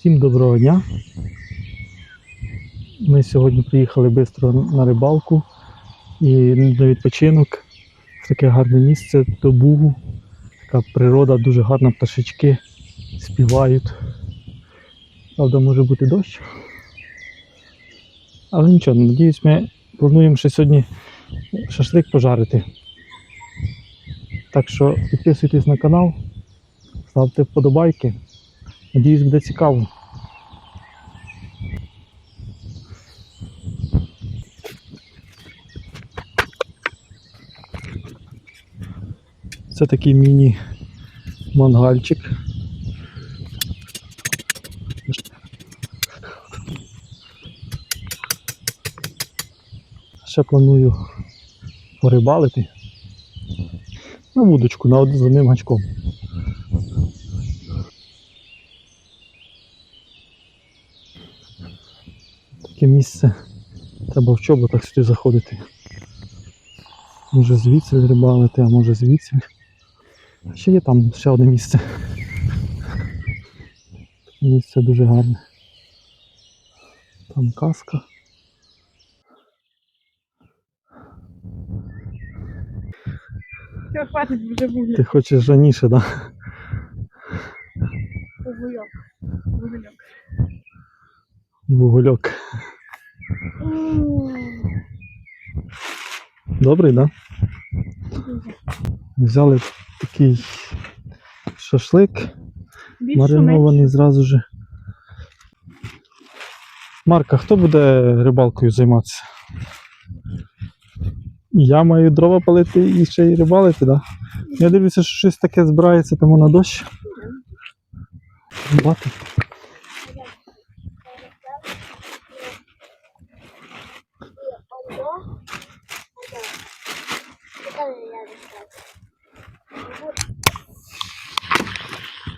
Всім доброго дня. Ми сьогодні приїхали швидко на рибалку і на відпочинок в таке гарне місце до Бугу. Така природа, дуже гарна, пташечки співають. Правда, може бути дощ. Але нічого, надіюсь, ми плануємо ще сьогодні шашлик пожарити. Так що підписуйтесь на канал, ставте вподобайки. Надіюсь, буде цікаво. Це такий міні-мангальчик. Ще планую порибалити на вудочку на з одним гачком. Місце. Треба в чоботах сюди заходити. Може звідси рибалити, а може звідси. Ще є там ще одне місце. Місце дуже гарне. Там каска. Все, хватить вже вуглі. Ти хочеш раніше, так? Да? Вугольок. Вугольок. Вугольок. Добрий, так? Да? Взяли такий шашлик. Більше маринований зразу же. Марка, хто буде рибалкою займатися? Я маю дрова палити і ще й рибалити, так? Да? Я дивлюся, що щось таке збирається тому на дощ. Бати.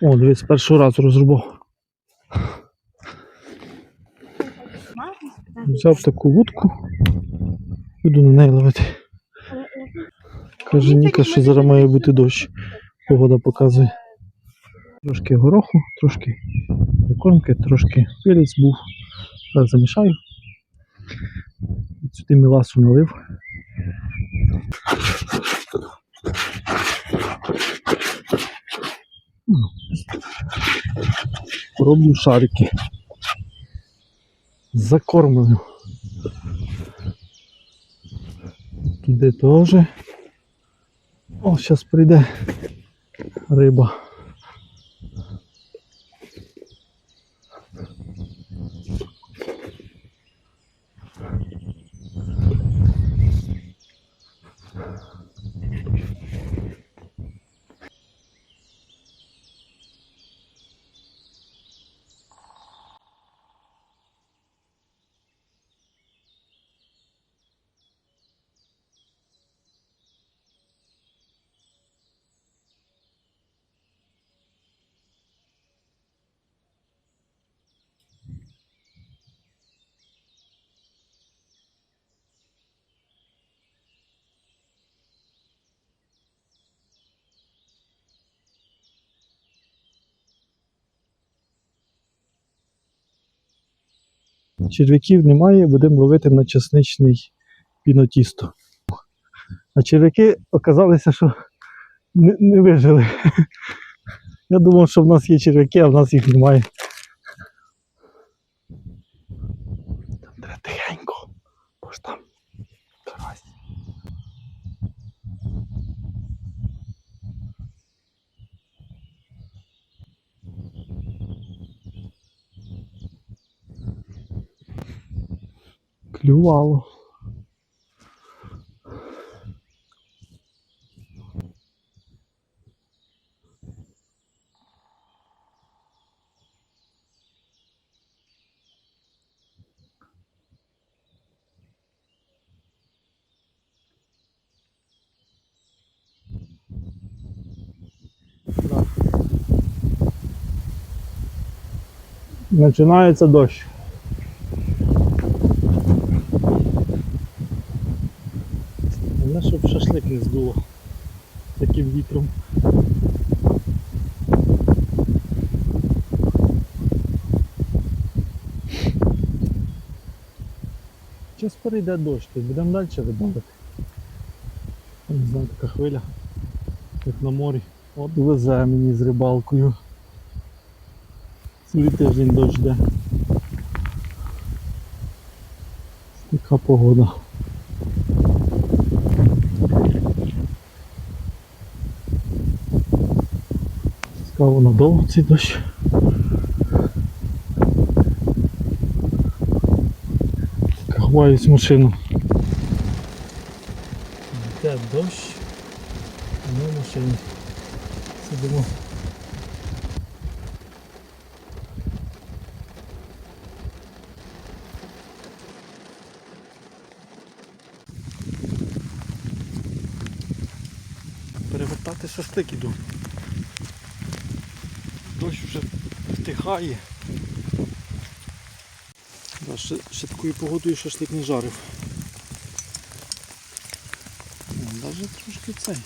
О, дивись, перший раз розрубав. Взяв таку вудку, буду на неї ловити. Каже Ніка, що зараз має бути дощ. Погода показує. Трошки гороху, трошки прикормки, трошки перець був. Зараз замішаю. Сюди міласу налив. Роблю шарики. Закормлю. Туди теж. О, зараз прийде риба. Черв'яків немає, будемо ловити на чесничний пінотісто. А черв'яки оказалися, що не, не вижили. Я думав, що в нас є черв'яки, а в нас їх немає. Там треба тихенько, бо ж там карась. Клювало. Да. Починається дощ. Перейде дощ, то будемо далі рибалити. Не знаю, така хвиля, як на морі. От везе мені з рибалкою. Цілий тиждень дощ йде. Така погода. Цікаво надовго цей дощ. Ховаюсь машину. Йде дощ. а Ми в машині. Сидимо. Перевертати шашлик іду. Дощ вже втихає. Да, ще, ще такою погодою шашлик не жарив. Навіть трошки цей.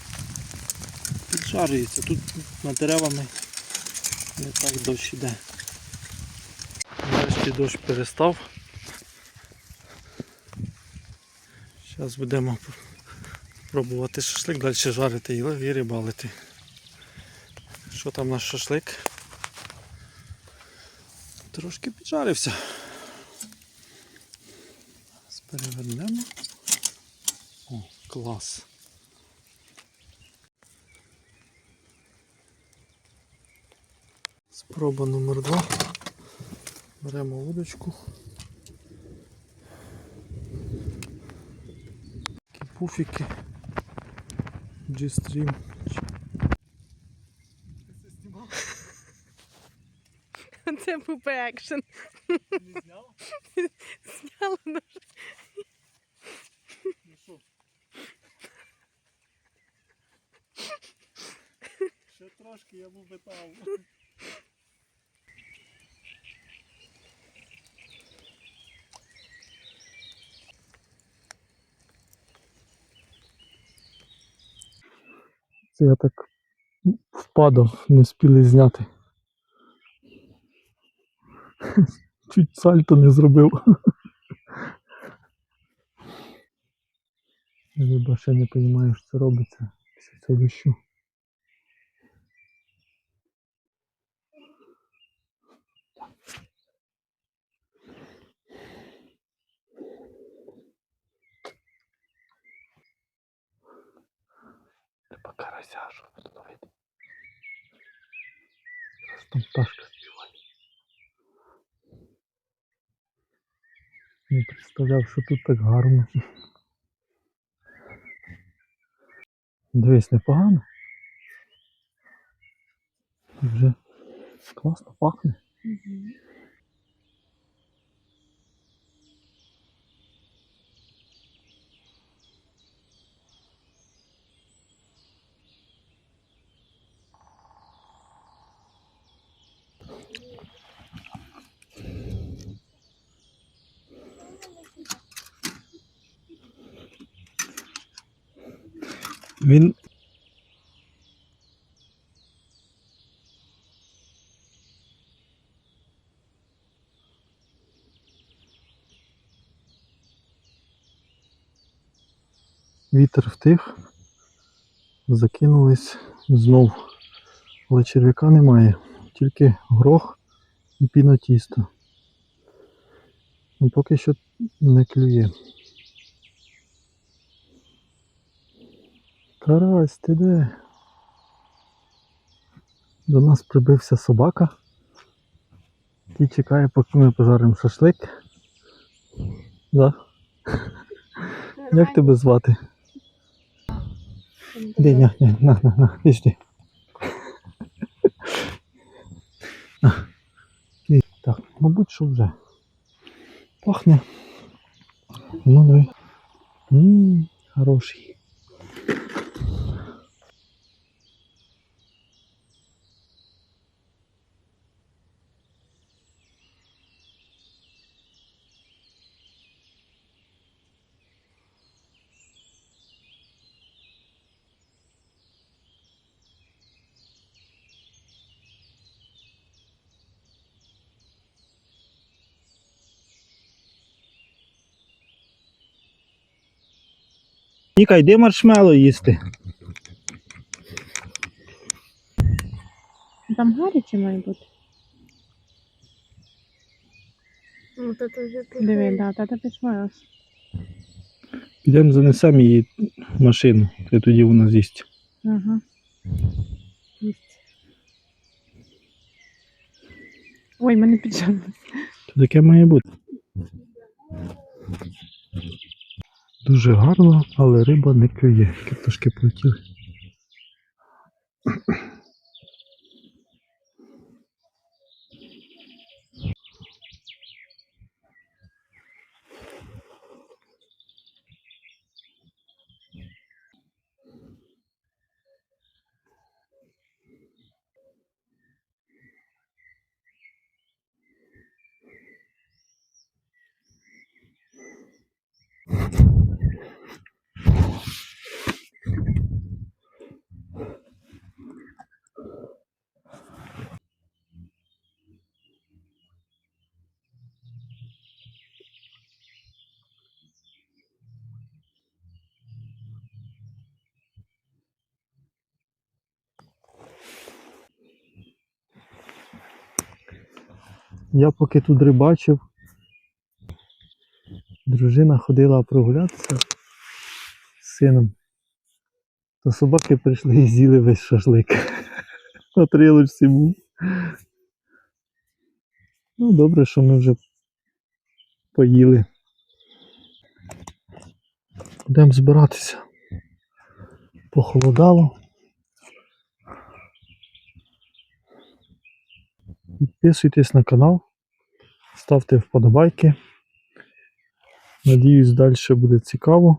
Піджарюється. Тут над деревами не так дощ іде. Нарешті дощ перестав. Зараз будемо пробувати шашлик далі жарити і рибалити. Що там наш шашлик? Трошки піджарився. Перевернемо. О, клас. Спроба номер два. Беремо удочку. Такі пуфіки. G-Stream. Це пупе екшен. Зняла на Ще трошки я був би там. Це я так впадав, не спіли зняти. Чуть сальто не зробив. Риба ще не розумію, що це робиться після цього дощу. Треба карася, щоб тут ловити. Зараз там пташка співає. Не представляв, що тут так гарно. Дивись, непогано. Вже класно пахне. Він. Вітер втих, закинулись знов. Але черв'яка немає, тільки горох і пінотісто. Ну, поки що не клює. Карась, ти де? До нас прибився собака. Який чекає, поки ми пожаримо шашлик. Да. Як тебе звати? Деня, на, на, на, на, пішли. А. І Так, мабуть, що вже. Пахне. Ну, давай. Ммм, хороший. Ніка, йди маршмело їсти. Там гаряче має бути. Ну, то ти вже Диви, да, тата підшмалась. Підемо занесемо її машину, і тоді вона з'їсть. Ага. Їсть. Ой, мене піджалилось. То таке має бути. Дуже гарно, але риба не клює. Картошки полетіли. Я поки тут рибачив, дружина ходила прогулятися з сином. То собаки прийшли і з'їли весь шашлик. На трилочці був. Ну, добре, що ми вже поїли. Будемо збиратися. Похолодало. Підписуйтесь на канал, ставте вподобайки. Надіюсь, далі буде цікаво.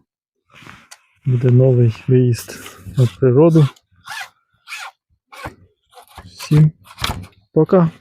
Буде новий виїзд на природу. Всім пока!